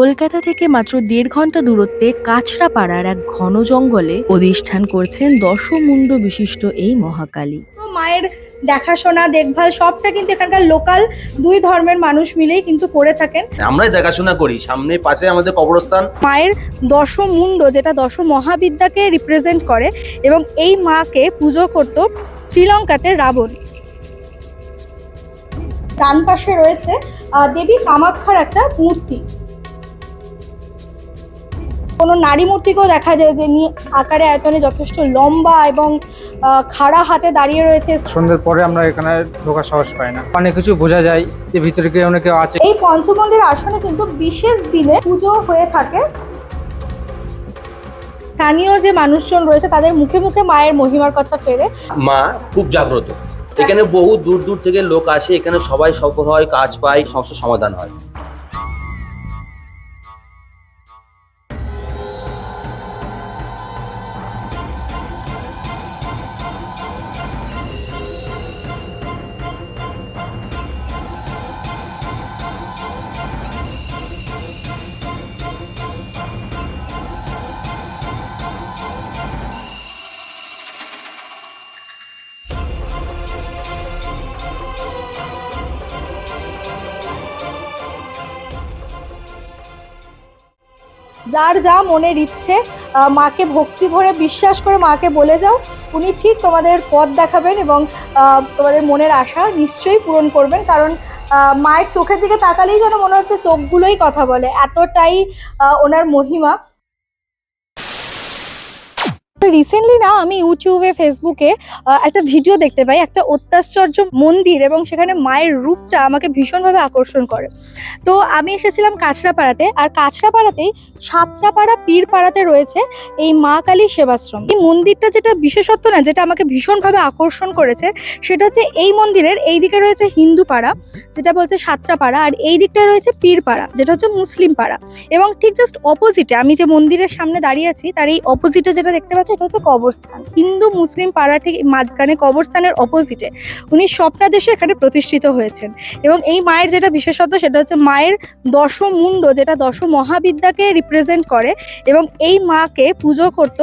কলকাতা থেকে মাত্র দেড় ঘণ্টা দূরত্বে কাছড়াপাড়ার এক ঘন জঙ্গলে অধিষ্ঠান করছেন দশমুণ্ড বিশিষ্ট এই মহাকালী। তো মায়ের দেখাশোনা দেখভাল সবটা কিন্তু এখানকার লোকাল দুই ধর্মের মানুষ মিলেই কিন্তু করে থাকেন। আমরাই দেখাশোনা করি সামনে পাশে আমাদের কবরস্থান। মায়ের দশমুণ্ড যেটা দশ মহাবিদ্যাকে রিপ্রেজেন্ট করে এবং এই মাকে পুজো করত শ্রীলঙ্কাতে রাবণ। ডান পাশে রয়েছে দেবী কামাক্ষার একটা মূর্তি। কোনো নারী মূর্তিকেও দেখা যায় যে নিয়ে আকারে আয়তনে যথেষ্ট লম্বা এবং খাড়া হাতে দাঁড়িয়ে রয়েছে। সন্ধ্যের পরে আমরা এখানে ঢোকার সাহস পাই না। অনেক কিছু বোঝা যায় যে ভিতরে কেউ না কেউ আছে। এই পঞ্চমন্ডির আসনে কিন্তু বিশেষ দিনে পুজো হয়ে থাকে। স্থানীয় যে মানুষজন রয়েছে তাদের মুখে মুখে মায়ের মহিমার কথা ফেরে মা খুব জাগ্রত। এখানে বহু দূর দূর থেকে লোক আসে এখানে সবাই সফল হয় কাজ পায় সমস্যার সমাধান হয়। যার যা মনের ইচ্ছে মাকে ভক্তি ভরে বিশ্বাস করে মাকে বলে যাও। উনি ঠিক তোমাদের পথ দেখাবেন এবং তোমাদের মনের আশা নিশ্চয়ই পূরণ করবেন। কারণ মায়ের চোখের দিকে তাকালেই যেন মনে হচ্ছে চোখগুলোই কথা বলে। এতটাই ওনার মহিমা। রিসেন্টলি না আমি ইউটিউবে ফেসবুকে একটা ভিডিও দেখতে পাই, একটা অত্যাশ্চর্য মন্দির এবং সেখানে মায়ের রূপটা আমাকে ভীষণভাবে আকর্ষণ করে। তো আমি এসেছিলাম কাছড়াপাড়াতে আর কাছড়াপাড়াতেই সাতরাপাড়া পীরপাড়াতে রয়েছে এই মা কালী সেবাশ্রম। এই মন্দিরটা যেটা বিশেষত্ব না, যেটা আমাকে ভীষণভাবে আকর্ষণ করেছে, সেটা হচ্ছে এই মন্দিরের এই দিকে রয়েছে হিন্দু পাড়া যেটা বলছে সাতরাপাড়া, আর এই দিকটায় রয়েছে পীরপাড়া, যেটা হচ্ছে মুসলিম পাড়া এবং ঠিক জাস্ট অপোজিটে আমি যে মন্দিরের সামনে দাঁড়িয়ে আছি, তার এই অপোজিটে যেটা দেখতে পাচ্ছি এটা হচ্ছে কবরস্থান। হিন্দু, মুসলিম পাড়া ঠিক মাঝখানে কবরস্থানের অপোজিটে উনি স্বপ্নাদেশে এখানে প্রতিষ্ঠিত হয়েছেন। এবং এই মায়ের যেটা বিশেষত্ব, সেটা হচ্ছে মায়ের দশমুণ্ড, যেটা দশ মহাবিদ্যাকে রিপ্রেজেন্ট করে। এবং এই মাকে পুজো করত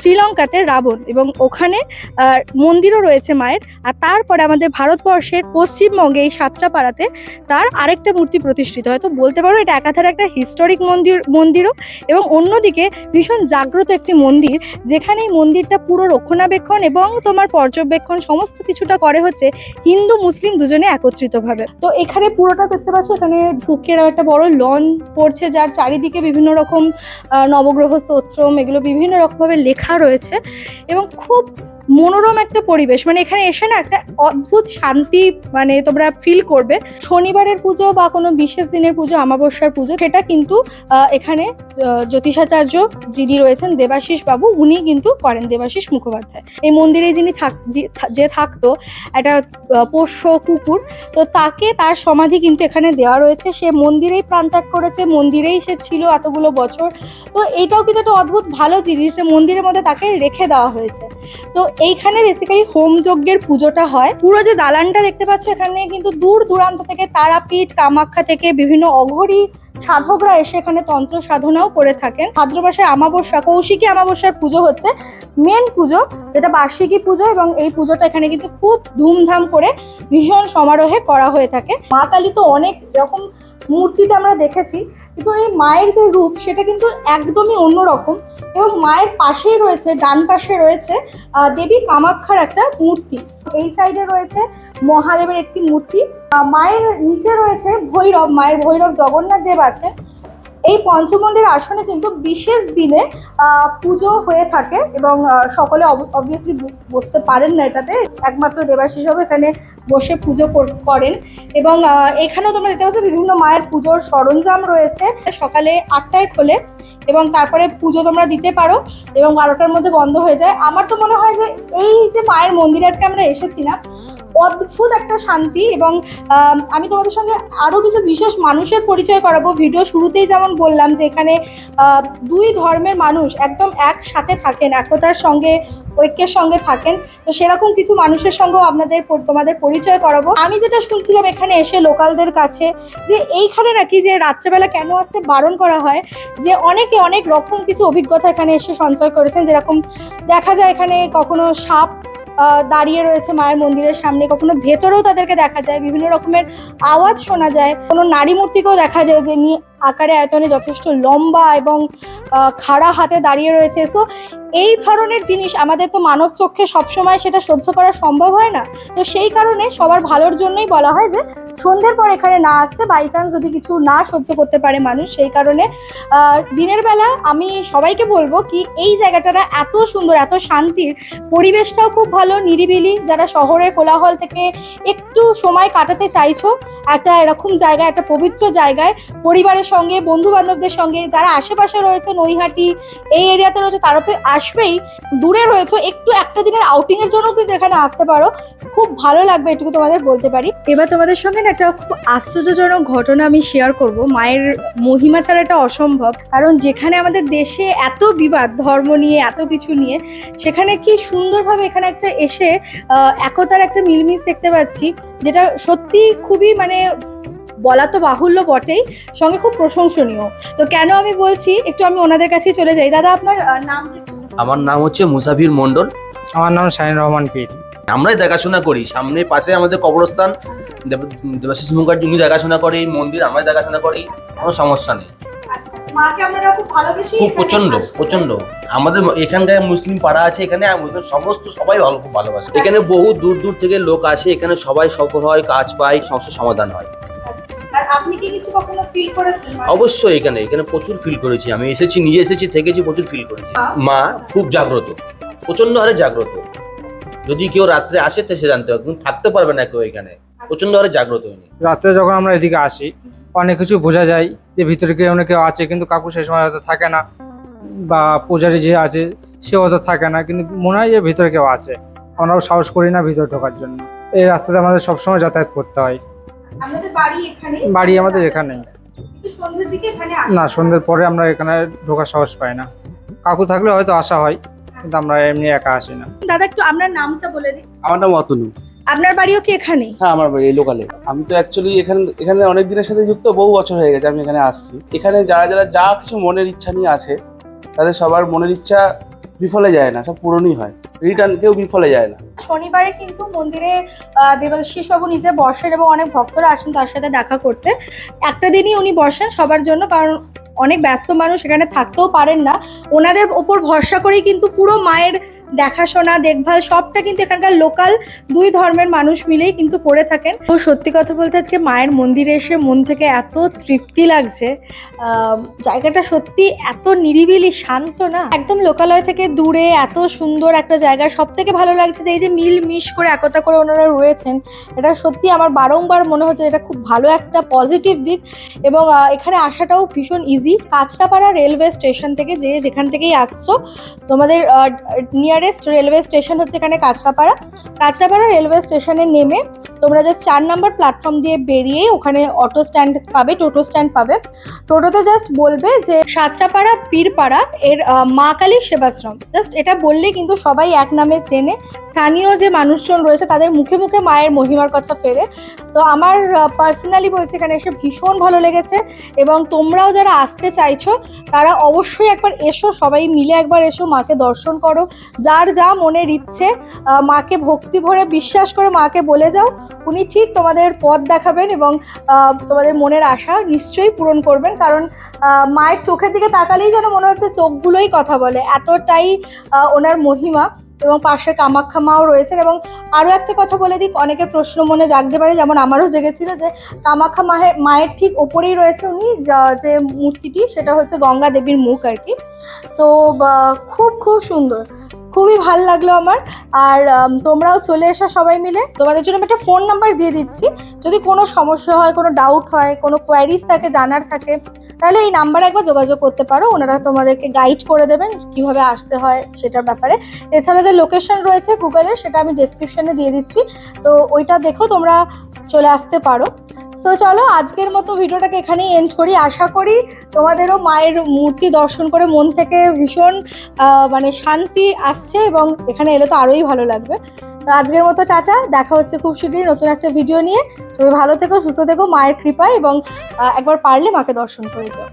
শ্রীলঙ্কাতে রাবণ এবং ওখানে মন্দিরও রয়েছে মায়ের। আর তারপরে আমাদের ভারতবর্ষের পশ্চিমবঙ্গে এই সাতরাপাড়াতে তার আরেকটা মূর্তি প্রতিষ্ঠিত হয়। তো বলতে পারো এটা একাধারে একটা হিস্টোরিক মন্দির, মন্দিরও এবং অন্যদিকে ভীষণ জাগ্রত একটি মন্দির, যেখানে এই মন্দিরটা পুরো রক্ষণাবেক্ষণ এবং তোমার পর্যবেক্ষণ সমস্ত কিছুটা করে হচ্ছে হিন্দু, মুসলিম দুজনে একত্রিতভাবে। তো এখানে পুরোটা দেখতে পাচ্ছ, এখানে ঢুকের একটা বড় লন পড়ছে, যার চারিদিকে বিভিন্ন রকম নবগ্রহ স্তোত্রম এগুলো বিভিন্ন রকমভাবে লেখা রয়েছে এবং খুব মনোরম একটা পরিবেশ। মানে এখানে এসে না একটা অদ্ভুত শান্তি মানে তোমরা ফিল করবে। শনিবারের পুজো বা কোনো বিশেষ দিনের পুজো, অমাবস্যার পুজো, সেটা কিন্তু এখানে জ্যোতিষাচার্য যিনি রয়েছেন, দেবাশিস বাবু, উনি কিন্তু করেন দেবাশিস মুখোপাধ্যায়। এই মন্দিরে যিনি থাক যে- থাকতো, একটা পোষ্য কুকুর, তো তাকে তার সমাধি কিন্তু এখানে দেওয়া রয়েছে। সে মন্দিরেই প্রাণত্যাগ করেছে, মন্দিরেই সে ছিল এতগুলো বছর। তো এইটাও কিন্তু একটা অদ্ভুত ভালো জিনিস যে মন্দিরের মধ্যে তাকে রেখে দেওয়া হয়েছে। তো এইখানে বেসিক্যালি হোম যজ্ঞের পুজোটা হয়। পুরো যে দালানটা দেখতে পাচ্ছ এখানে কিন্তু দূর দূরান্ত থেকে তারাপীঠ, কামাখ্যা থেকে বিভিন্ন অঘরী সাধকরা এসে এখানে তন্ত্র সাধনাও করে থাকেন। ভাদ্র মাসের আমাবস্যা, কৌশিকী আমাবস্যার পুজো হচ্ছে মেন পুজো, যেটা বার্ষিকী পুজো এবং এই পুজোটা এখানে কিন্তু খুব ধুমধাম করে ভীষণ সমারোহে করা হয়ে থাকে। মা কালী তো অনেক রকম মূর্তিতে আমরা দেখেছি, কিন্তু এই মায়ের যে রূপ সেটা কিন্তু একদমই অন্যরকম এবং মায়ের পাশেই রয়েছে, ডান পাশে রয়েছে দেবী কামাক্ষার একটা মূর্তি। এই সাইডে রয়েছে মহাদেবের একটি মূর্তি। মায়ের নিচে রয়েছে ভৈরব, মায়ের ভৈরব জগন্নাথ দেব আছে। এই পঞ্চমন্ডির আসনে কিন্তু বিশেষ দিনে পুজো হয়ে থাকে এবং সকলে অবভিয়াসলি বসতে পারেন না এটাতে। একমাত্র দেবাশিস বাবু এখানে বসে পুজো কর- করেন এবং এখানেও তোমরা দেখতে পাচ্ছ বিভিন্ন মায়ের পুজোর সরঞ্জাম রয়েছে। সকালে আটটায় খোলে এবং তারপরে পুজো তোমরা দিতে পারো এবং বারোটার মধ্যে বন্ধ হয়ে যায়। আমার তো মনে হয় যে এই যে মায়ের মন্দিরে আজকে আমরা এসেছি না অদ্ভুত একটা শান্তি এবং আমি তোমাদের সঙ্গে আরও কিছু বিশেষ মানুষের পরিচয় করাবো। ভিডিও শুরুতেই যেমন বললাম যে এখানে দুই ধর্মের মানুষ একদম একসাথে থাকেন, একতার সঙ্গে, ঐক্যের সঙ্গে থাকেন। তো সেরকম কিছু মানুষের সঙ্গেও আপনাদের তোমাদের পরিচয় করাবো। আমি যেটা শুনছিলাম এখানে এসে লোকালদের কাছে যে এইখানে নাকি যে রাত্রেবেলা কেন আসতে বারণ করা হয়, যে অনেকে অনেক রকম কিছু অভিজ্ঞতা এখানে এসে সঞ্চয় করেছেন। যেরকম দেখা যায় এখানে কখনো সাপ দাঁড়িয়ে রয়েছে মায়ের মন্দিরের সামনে। কখনো ভেতরেও তাদেরকে দেখা যায়, বিভিন্ন রকমের আওয়াজ শোনা যায়। কোনো নারী মূর্তিকেও দেখা যায় যে নি আকারে আয়তনে যথেষ্ট লম্বা এবং খাড়া হাতে দাঁড়িয়ে রয়েছে। সো এই ধরনের জিনিস আমাদের তো মানব চোখে সবসময় সেটা সহ্য করা সম্ভব হয় না। তো সেই কারণে সবার ভালোর জন্যই বলা হয় যে, সন্ধ্যের পর এখানে না আসতে বাই চান্স যদি কিছু না সহ্য করতে পারে মানুষ, সেই কারণে দিনের বেলা আমি সবাইকে বলব কি এই জায়গাটা এত সুন্দর, এত শান্তির পরিবেশটাও খুব ভালো, নিরিবিলি। যারা শহরের কোলাহল থেকে একটু সময় কাটাতে চাইছো, একটা এরকম জায়গায়, একটা পবিত্র জায়গায়, পরিবারের সঙ্গে বন্ধু বান্ধবদের সঙ্গে, যারা আশেপাশে রয়েছে, নৈহাটি এই এরিয়াতে রয়েছে, তারা তো আসবেই, দূরে রয়েছে, একটু একটা দিনের আউটিং এর জন্য কিন্তু এখানে আসতে পারো। খুব ভালো লাগবে, এটুকু তোমাদের বলতে পারি। এবার তোমাদের সঙ্গে না একটা খুব আশ্চর্যজনক ঘটনা আমি শেয়ার করব। মায়ের মহিমা ছাড়া এটা অসম্ভব। কারণ যেখানে আমাদের দেশে এত বিবাদ, ধর্ম নিয়ে, এত কিছু নিয়ে, সেখানে কি সুন্দরভাবে এখানে একটা এসে একতার একটা মিলমিশ দেখতে পাচ্ছি, যেটা সত্যি খুবই মানে বলা তো বাহুল্য বটেই সঙ্গে খুব প্রশংসনীয়। তো কেন আমি বলছি একটু আমি ওনাদের কাছেই চলে যাই। দাদা আপনার নাম আমার নাম হচ্ছে মুসাফির মন্ডল আমার নাম শাহিন রহমান পীর। আমরাই দেখাশোনা করি। সামনে পাশে আমাদের কবরস্থান দেব- দেবাশিস মুখার্জি উনি দেখাশোনা করে এই মন্দির আমরা দেখাশোনা করি কোনো সমস্যা নেই। আচ্ছা, খুব প্রচণ্ড প্রচণ্ড আমাদের এখানকার মুসলিম পাড়া আছে এখানে সমস্ত সবাই ভালো খুব ভালোবাসে। এখানে বহু দূর দূর থেকে লোক আসে এখানে সবাই সফল হয় কাজ পায় সমস্যার সমাধান হয়। আপনি কি কিছু কখনো ফিল করেছেন? অবশ্যই এখানে এখানে প্রচুর ফিল করেছি। আমি এসেছি নিজে এসেছি থেকেছি প্রচুর ফিল করেছি। মা খুব জাগ্রত প্রচণ্ড হারে জাগ্রত। যদি কেউ রাত্রে আসে তো সে জানতে হবে থাকতে পারবে না কেউ এখানে প্রচণ্ড হারে জাগ্রত উনি। রাত্রে যখন আমরা এদিকে আসি অনেক কিছু বোঝা যায় যে ভিতরে কেউ না কেউ আছে কিন্তু কাকু সেই সময় হয়তো থাকে না বা পূজারি যে আছে সে হয়তো থাকে না কিন্তু মনে হয় যে ভিতরে কেউ আছে। আমরাও সাহস করি না ভিতরে ঢোকার জন্য। এই রাস্তাতে আমাদের সবসময় যাতায়াত করতে হয়। আমাদের বাড়ি এখানে? বাড়ি আমাদের কিন্তু সন্ধ্যের দিকে এখানে আসি। না সন্ধ্যের পরে আমরা এখানে ঢোকার সাহস পাই না। কাকু থাকলে হয়তো আসা হয় কিন্তু আমরা এমনি একা আসি না। দাদা একটু আপনার নামটা বলে দিন। আমার নাম অতনু। আপনার বাড়িও কি এখানে? হ্যাঁ আমার বাড়ি এই লোকালে আমি তো অ্যাকচুয়ালি এখানে এখানে অনেক দিনের সাথে যুক্ত বহু বছর হয়ে গেছে আমি এখানে আসছি। এখানে যারা যারা যা কিছু মনের ইচ্ছা নিয়ে আসে তাদের সবার মনের ইচ্ছা বিফলে যায় না, সব পূরণই হয়। রিটার্ন কেউ বিফলে যায় না। শনিবারে কিন্তু মন্দিরে দেবাশিস বাবু নিজে বসেন এবং অনেক ভক্তরা আসেন তার সাথে দেখা করতে। একটা দিনই উনি বসেন সবার জন্য, কারণ অনেক ব্যস্ত মানুষ এখানে থাকতেও পারেন না। ওনাদের ওপর ভরসা করেই কিন্তু পুরো মায়ের দেখাশোনা, দেখভাল, সবটা কিন্তু এখানকার লোকাল দুই ধর্মের মানুষ মিলেই কিন্তু করে থাকেন। তো সত্যি কথা বলতে আজকে মায়ের মন্দিরে এসে মন থেকে এত তৃপ্তি লাগছে। জায়গাটা সত্যি এত নিরিবিলি, শান্ত না? একদম লোকালয় থেকে দূরে, এত সুন্দর একটা জায়গা। সব থেকে ভালো লাগছে যে এই যে মিল মিশ করে একতা করে ওনারা রয়েছেন, এটা সত্যি আমার বারংবার মনে হচ্ছে এটা খুব ভালো একটা পজিটিভ দিক। এবং এখানে আসাটাও ভীষণ ইজি কাঁচরাপাড়া রেলওয়ে স্টেশন থেকে যে যেখান থেকেই আসছো, তোমাদের নিয়ারেস্ট রেলওয়ে স্টেশন হচ্ছে এখানে কাঁচরাপাড়া। কাঁচরাপাড়া রেলওয়ে স্টেশনে নেমে তোমরা জাস্ট চার নাম্বার প্ল্যাটফর্ম দিয়ে বেরিয়েই ওখানে অটো স্ট্যান্ড পাবে, টোটো স্ট্যান্ড পাবে। টোটোতে জাস্ট বলবে যে সাতরাপাড়া পীরপাড়া এর মা কালী সেবাশ্রম। জাস্ট এটা বললে কিন্তু সবাই এক নামে চেনে। স্থানীয় যে মানুষজন রয়েছে তাদের মুখে মুখে মায়ের মহিমার কথা ফেরে। তো আমার পার্সোনালি বলছে এখানে এসে ভীষণ ভালো লেগেছে এবং তোমরাও যারা আসতে চাইছো, তারা অবশ্যই একবার এসো, সবাই মিলে একবার এসো, মাকে দর্শন করো। যার যা মনের ইচ্ছে মাকে ভক্তি ভরে বিশ্বাস করে মাকে বলে যাও, উনি ঠিক তোমাদের পথ দেখাবেন এবং তোমাদের মনের আশা নিশ্চয়ই পূরণ করবেন। কারণ মায়ের চোখের দিকে তাকালেই যেন মনে হচ্ছে চোখগুলোই কথা বলে। এতটাই ওনার মহিমা এবং পাশে কামাখ্যা মাও রয়েছেন এবং আরও একটা কথা বলে দিক, অনেকের প্রশ্ন মনে জাগতে পারে, যেমন আমারও জেগেছিল যে কামাখ্যা মায়ের মায়ের ঠিক ওপরেই রয়েছে উনি, যা- মূর্তিটি, সেটা হচ্ছে গঙ্গা দেবীর মুখ আর কি। তো খুব খুব সুন্দর। খুবই ভালো লাগল আমার। আর তোমরাও চলে এসো সবাই মিলে। তোমাদের জন্য আমি একটা ফোন নাম্বার দিয়ে দিচ্ছি। যদি কোনো সমস্যা হয়, কোনো ডাউট হয়, কোনো কোয়ারিজ থাকে, জানার থাকে, তাহলে এই নাম্বারে একবার যোগাযোগ করতে পারো। ওনারা তোমাদেরকে গাইড করে দেবেন কীভাবে আসতে হয় সেটার ব্যাপারে। এছাড়া যে লোকেশন রয়েছে গুগলের সেটা আমি ডেসক্রিপশনে দিয়ে দিচ্ছি। তো ওইটা দেখো, তোমরা চলে আসতে পারো। তো চলো আজকের মতো ভিডিওটাকে এখানেই এন্ড করি। আশা করি তোমাদেরও মায়ের মূর্তি দর্শন করে মন থেকে ভীষণ মানে শান্তি আসছে এবং এখানে এলে তো আরোই ভালো লাগবে। তো আজকের মতো টাটা, দেখা হচ্ছে খুব শীঘ্রই নতুন একটা ভিডিও নিয়ে। তুমি ভালো থেকো, সুস্থ থেকো, মায়ের কৃপায় এবং একবার পারলে মাকে দর্শন করে যাও।